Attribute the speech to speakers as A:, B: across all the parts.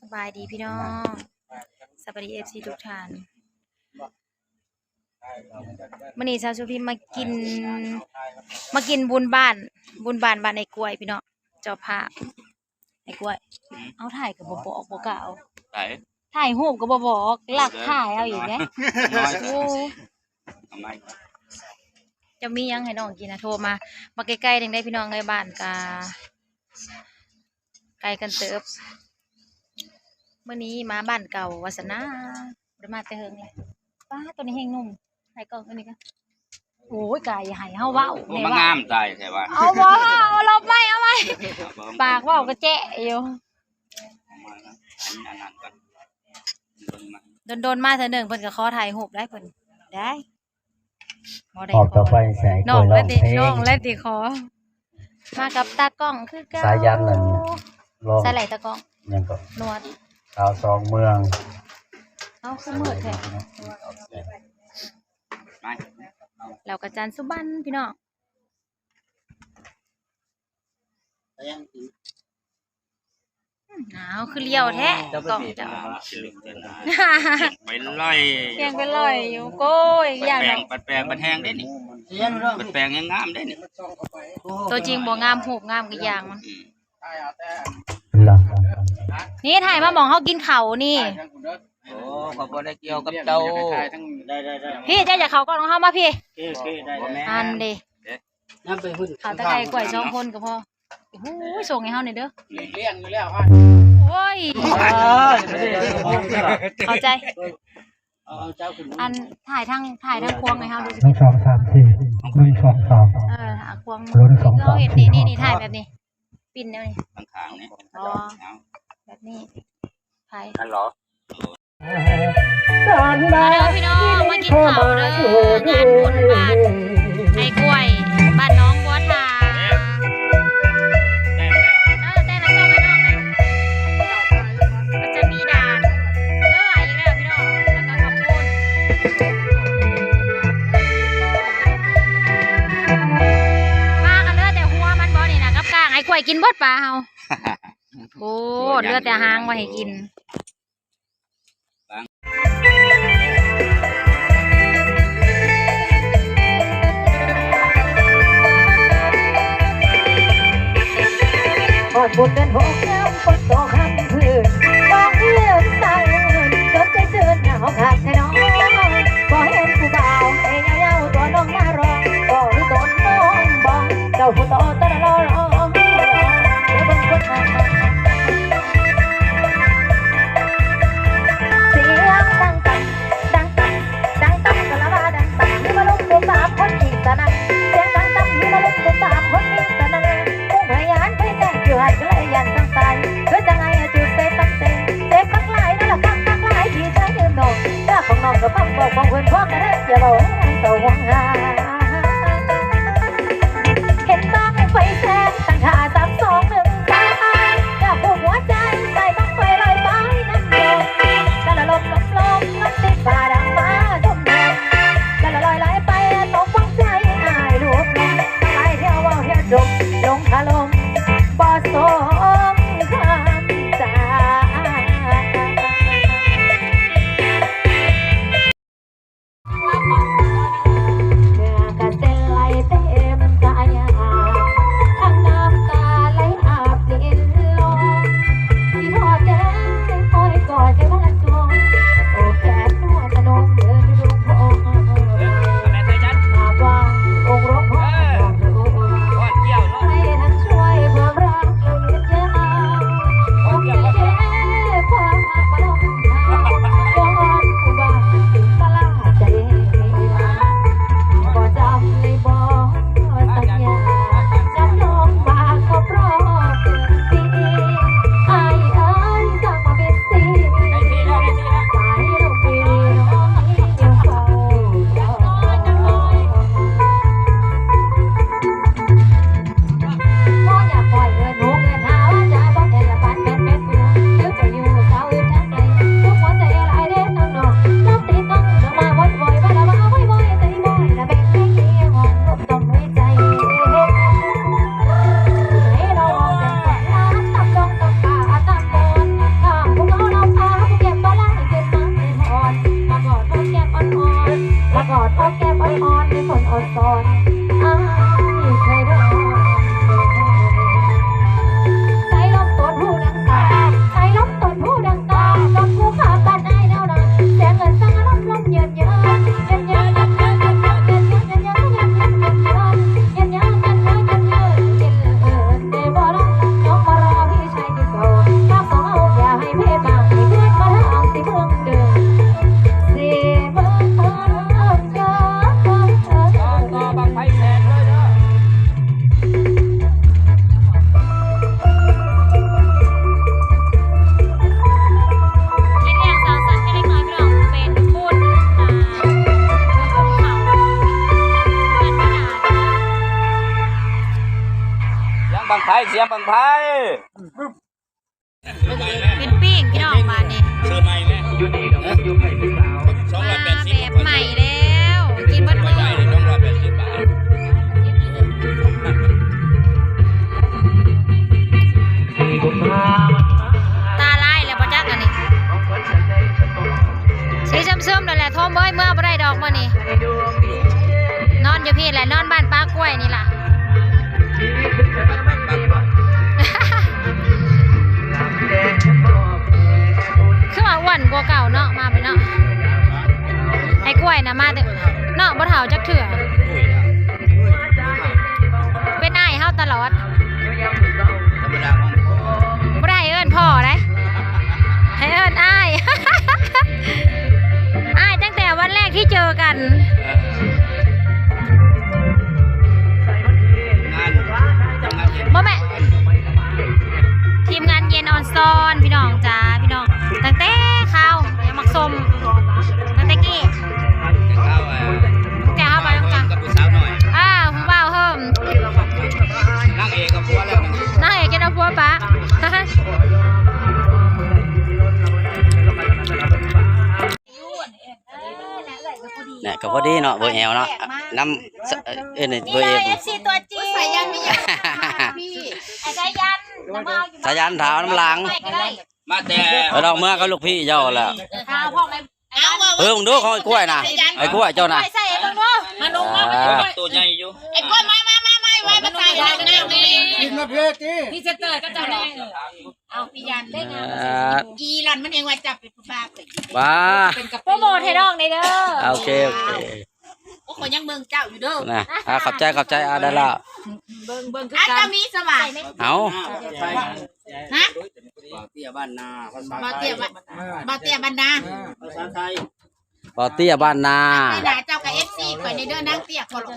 A: สบายดีพี่น้องสบายดีเอฟซีทุกท่านมื่อนี้ชาวชูพิมมากิน มากินบุญบ้าน บุญบ้านบ้านไอ้กล้วยพี่น้องเจ้าภาพไอ้กล้วย เอาถ่ายกับบ่บอกบ่กล้าเอา
B: ไหน
A: ถ่ายรูปก็บ่บอกหลักถ่ายเอาอีกเด้โอ้
B: ทำไม
A: จะมีหยังให้น้องกินนะโทรมา มาใกล้ๆเด้งได้พี่น้องในบ้านกาไกลกันเติบ มื่อนี้มาบ้านเก่าวาสนาบ่ได้มาแต่เฮิงเลยป้าตัวนี้แห้งนุ่มถ่ายกล้องตัวนี้กันโอ้ยกายอย่าให้เฮาเว้า
B: โอ้
A: แน่
B: มาง
A: ว่า
B: งามใจใช่ป่ะ
A: เอาบ่เอาลบไปเอาไปปากเว้าก็แจ๊ะอยู่โดนๆมาเทื่อหนึงเพิ่นก็ขอถ่ายรูปได้เพิ่นได้บ่ได้
C: ออก
A: ข
C: ต่อ
A: อ
C: ไปแสง
A: น้อง
C: ร้
A: และ
C: อง
A: ติ
C: เพล
A: น้อง
C: ง
A: และติขอ มากับตากล้องคือเก่า
C: สายันนั่น ร้อง
A: ใส่ไหลตากล้อง
C: ยังก็
A: นวด
C: ชาวสองเมือง
A: เอาคือมืดแท้แล้วก็จันสุบันพี่น้องอืมหนาวคือเลี้ยวแท้กล้องจ้ะ
B: ไปไล่
A: เพียงไปลอยอยู่โก้ย
B: ปัด
A: อย่าง
B: แปล
A: นั้
B: ง
A: น
B: ปัดแปลงปัดแห้งได้นี่ปัดแปลงยังงามได้นี่
A: ตัวจริงบ่งามหูบงามก็อย่างมัน
B: อืม
C: หลัง
A: นี่ถ่ายมาหมองเฮากินข้าวนี่
B: โอ้เขาบ่ได้เกี่ยวกับเจ้า
D: ได้ได้ได้
A: พี่เจ้าอย่าเขาก็ต้องเฮามาพี่
D: โอเคโอเคได้
B: บ่
D: ได้
B: แม่
A: อันเด้
D: น้ำไปหุ่น
A: ข้าวตะไคร้กล้วยสองคนก็พอโอ้โหส่งให้เฮาหน่อยเด้อ
D: เลี้ยงอยู่แล้วอะ
A: โอ้ยเข้าใจ
D: เอาเอาเจ้าขึ้น
A: อันถ่ายทั้งถ่ายทั้งควงให้เฮาดูสิ
C: หนึ่งสองสามสี่หนึ่งสองสาม
A: เออหาควง
C: ลุ้นสองสาม
A: เราเห็นนี่นี่นี่ถ่ายแบบนี้ ปิ่นแนวนี้
B: ข้างๆนี่
A: อ๋อ
B: เอา
A: แบบนี้ถ่าย
B: นั่นเหรอ
A: มาเด้อพี่น้องมากินข้าวเด้องานบุญบ้านไอ้กล้วยบ้านน้องบัวทา
B: ได้แล้ว
A: เออแต่ละช่องไอ้น้องนะมันจะมีด่านเด้ออีกแล้วพี่น้องแล้วก็ขอบคุณปลากันเลือดแต่หัวมันบ่นี่นะกับกลางไอ้กล้วยกินเบดปลาเฮาโดเลือดแต่หางไว้ให้กิน
E: หอดบุญเป็นหกแก้วคนตคำพื้ สียงบังไพ่
A: เป็นปิ้งพี่น้องมานี่
B: ซื้อใหม่ไหมส
A: นกว่าเก่าเนาะมาไปเนาะไอ้กล้วยนะมาแต่เนาะบ่เฒ่าจักเถื่อเป็นอ้ายเฮาตลอด
B: ธรรมดาของพ่อ
A: บ่ได้เอิ้นพ่อได้ให้เอิ้นอ้ายอ้ายตั้งแต่วันแรกที่เจอกัน
B: งานงานเย็น
A: บ่แม่ทีมงานเย็นออนซอนพี่น้อง
F: อดีเนาะเบอร์แอลเนาะน้ำสเอ็นเบอร์เอฟ
A: เอฟซีตัวจริงใส่ยันไม่ยันพี่ไอ้สายันน้ำเอาอยู่
F: สายันเท้าน้ำหลัง
A: ไม่ก็ได้
B: มาแต่
F: แล้วเราเมื่อก็ลูกพี่เจ้าแหละ
A: ข้าวพ่อไอ้เอาว่า
F: เออมึงดูของไอ้กล้วยนะไอ้กล้วยเจ้านะ
A: ใส่เบิ่งดูมาลงมา
F: อ่า
B: ตัวใหญ่อยู่
A: ไอ้กล้วยมามามามาไว้มาใส่อะไรกันแน่นี่
D: กินมาเพื่อที่
G: พี่จะเกิดก็จะแน่
A: เอาพี่ยันได้ไง
F: อ่า
G: อีรันมันเองว่าจับเป็นผู้บ้าเลย
F: ว้า
G: เป็นกระ
A: โปรโมทให้น้องในเด้อ
F: โอเคโอเค
G: โอ้คนยังเมืองเจ้าอยู่เด้อ
F: นะอ่าขอบใจขอบใจอ่าได้ละ
G: เบิ่งเบิ่งคือ
A: อาจ
G: กั
A: จะ
G: น
A: มีสว่าง
F: เอา
G: ฮะ
D: เตี้ยบ้านนาภาษา
G: บ่เตี้ยบ่บ่เตี้ยบรรดา
D: ภาษาไทย
F: ปอเตี้ยบ้านนา
G: ไม่ด่าเจ้ากับ FC ข่อยในเด้อนางเตี้ยคนละ
D: ก็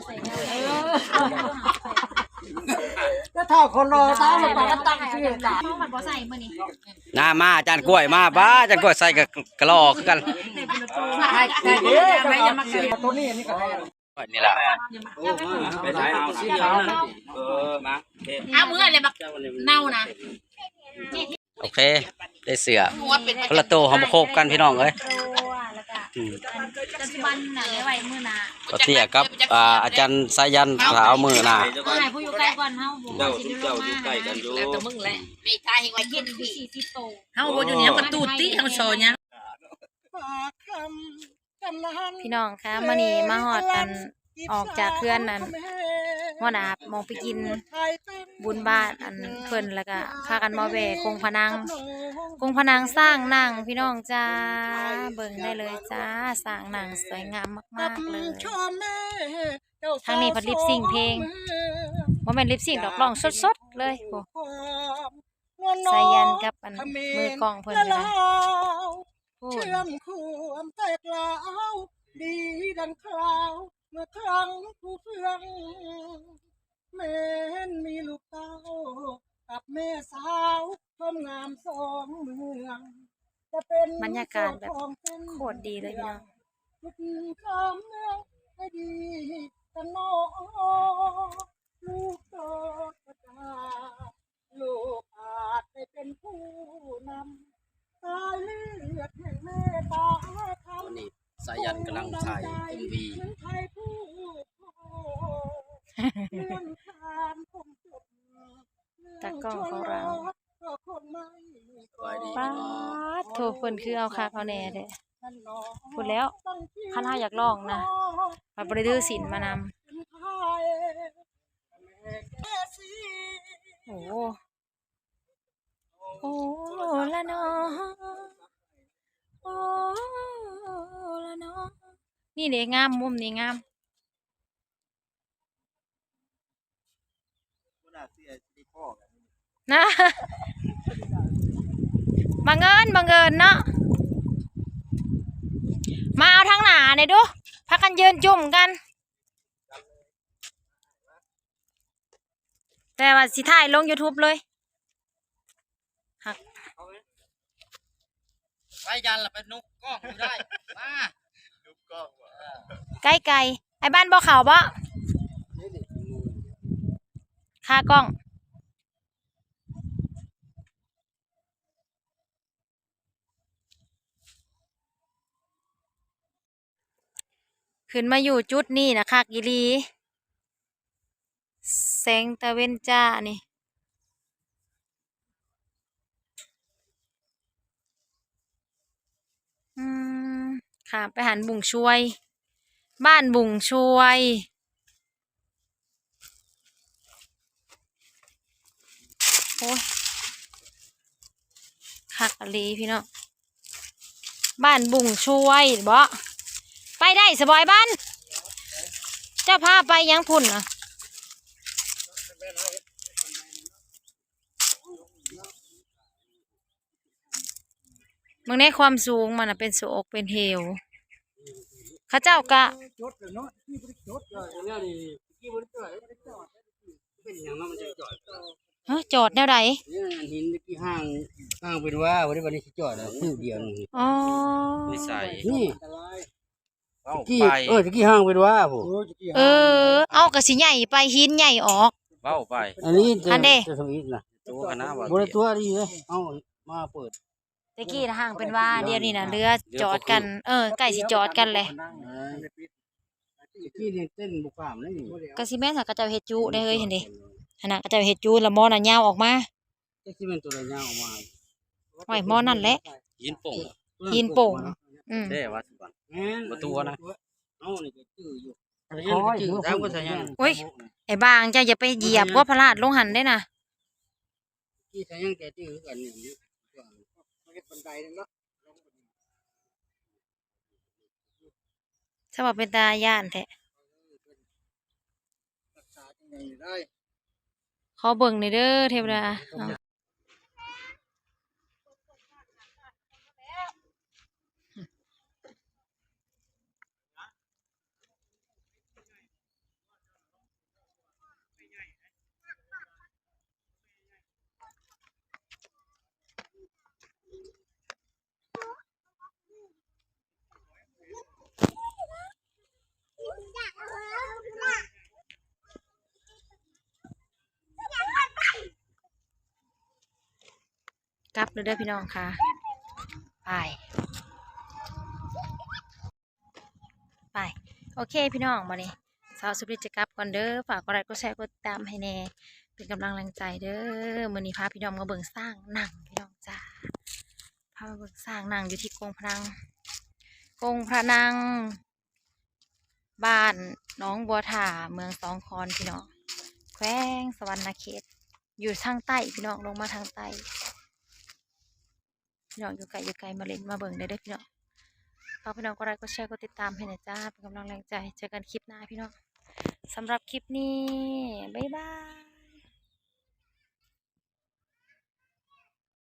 D: เท่าคนรอตามมาปากตั้งชื่อจ้า
A: ห้องมันบ่ใส่มื้อนี้
F: หน้ามาอาจารย์กล้วยมาบ้าอาจารย์กล้วยใส่กับกระลอกคือกัน
G: ใช่ใช่เด้อไม่จะมาเกิด
D: ตัวนี้นี่ก็ได้
F: นี่แหละ
B: ไปถ่ายเอาเออมาเท
G: เอามืออะไรบักเน่านะ
F: โอเค ได้เสือ
G: หัวเป็น
F: คนละโตวเขามาโคบกันพี่น้องเอ้ย
A: ตัวแล้วก็
F: อืม
A: ปัจจุบันน่ะไว้มื้อหน้า
F: ปอเตี้ยกับอ่าอาจารย์สายันเท้ามือน่ะ
B: เจ้า
A: เมื่อไหร่ผู้อยู่ใกล้ก่อนเฮาบ่
B: เจ้าเจ้าอยู่ใกล้กันอยู่
G: แล้วแต่มึงแหละไม่ทายให้ว่าเย็น
A: ที่
G: พี่
A: 40โต
G: เฮาบ่อยู่เนี่ยประตูติเฮาโซเนี่ย
A: พี่น้องคะมื้อนี้มาฮอดกันออกจากเพื่อนนั้นฮอดอาบมองไปกิน บุญบ้านอันเพิ่นแล้วก็พากันมาแวะคงพนังกรุงพนังสร้างนังพี่น้องจ้าเบิ่งได้เลยจ้าสร้างนังสวยงามมากๆเลยทางนี้พัดลิปซิงเพลงว่าเป็นลิปซิงดอกร้องสดๆเลยโอ้สายันกับอันมือกองเพิ่นนะ
D: เชื่อมควมแตกลาวดีดังคราวเมื่อครั้งผู้เฟือง แม้นมีลูกเต้ากับแม่สาวชมงามสองเมืองจะเป็น
A: บรรยากาศแบบโคตรดีเลยพี่น้อง
D: ลูกคำเมืองให้ดีกันน้อลูกโตกระจาลูกอาจได้เป็นผู้นำสายเลือดแห่งเมตตาธรรม
F: วันนี้สายันกำลังถ่าย MV
D: ถึงไทยผู้พ่อเรื่องทานคงจบ
A: ตา กล้องของเราป้าโทเพิ่นคือเอาคักเอาแน่เด้พูดแล้วคันเฮาอยากลองนะไปบ่ได้ดื้อศีลมานำโอ้โหโอ้ละเนอโอ้ละเนอนี่เด็งามมุมนี่งาม นะบังเอิญบังเอิญเนาะมาเอาทางหนาหน่อยดูพักกันยืนจุ่มกัน แต่ว่าสิถ่ายลง YouTube เลย
F: สายันล่ะเป็นนกกล้องอยู่ได้มา
A: ใกล้ไกลไอ้บ้านบ่เขาบ่ค่ากล้อง ขึ้นมาอยู่จุดนี้นะคักอีลีแสงตะเวนจ้านี่ค่ะไปหันบุงช่วย บ้านบุงช่วย โอ้ยคักอะลีพี่น้องบ้านบุงช่วยบ่ ไปได้สบายบ้าน เจ้าพาไปยังพุ่นนะมึงได้ความสูงมันน่ะเป็นสูอกเป็นเหวเข้าเจ้ากะ
H: จดเลยเนาะที่บริจดเลย
D: เนี่ยนี่กี่บ่ได้จอดเป็นหยังเนาะมันจะจอด
A: เฮ้ยจอดแนวใด
D: นี่หินที่ห้างห้างเป็นว่าบ่ได้วันนี้สิจอดอะคือเดียวนี่
A: อ๋อ
F: นิสัย
D: นี่
H: อัน ตราย
F: เว้า
D: กี่
F: ไป
D: เออตะกี้ห้างเป็นว่าผู้
H: โอ้ยจะกี่
A: เออ เอากระสิใหญ่ไปหินใหญ่ออก
F: เว้าไป
D: อันนี้จะ
A: อันเด้
D: จะทำอีกนะ
F: ตัวคณะว่า
D: บ่ได้ตัวดีเลยเอามาเปิด
A: ตะกี้นะห่างเป็นว่าเดียวนี่นะเรือจอดกัน เออใกล้สิจอดกันเลย
D: ตะกี้นี่เต้นบุกามเลยนี่
A: กะสิแม่นสักกระเจ้าเฮ็ดจุได้เฮ้ยเห็นดิขณะกระเจ้าเฮ็ดจุแล้วหมอน่ะยาวออกมา
D: ตะกี้เป็นตัวระยะออกมา
A: ห้อยหมอนั่นแหละ
F: ยินป่ง
A: หินโป่งอืม
F: เด้ว่าสิบัน
D: แม่น
F: ประตูนะ
D: เอานี่ก็จื้ออยู่อันนี้ก็จื้อตามก็ใส่ยัง
A: โอ้ยไอ้บางเจ้าอย่าไปเหยียบว่าพลาดลงหันได้น่ะ
D: ที่ใส่ยังแกจื้อคือกันนี่
H: เฮ็ดบันไดนึงเนาะ
A: ถ้าว่าเป็นตาย่านแท้
H: รักษาจังไงได้
A: ขอเบิ่งหน่อยเด้อเทวดาเอา กลับเลยเด้อพี่น้องค่ะ ไป ไป โอเคพี่น้องมานี่สาวสุริจะกลับก่อนเด้อ ฝากกดไลค์กดแชร์กดตามให้แน่ เป็นกำลังแรงใจเด้อมือนี้พาพี่น้องมาเบิ่งสร้างหนังพี่น้องจ้า พามาเบิ่งสร้างหนังอยู่ที่กรงพระนังกรงพระนังบ้านน้องบัวถ่าเมืองสองคอนพี่น้อง แขวงสวรรณเขต อยู่ทางใต้พี่น้องลงมาทางใต้ พี่น้องอยู่ไกลอยู่ไกลมาเล่นมาเบิ่งได้เด้อพี่น้องฝากพี่น้องกดไลค์กดแชร์กดติดตามให้หน่อยจ้าเป็นกำลังแรงใจ เจอกันคลิปหน้าพี่น้องสำหรับคลิปนี้ บ๊ายบาย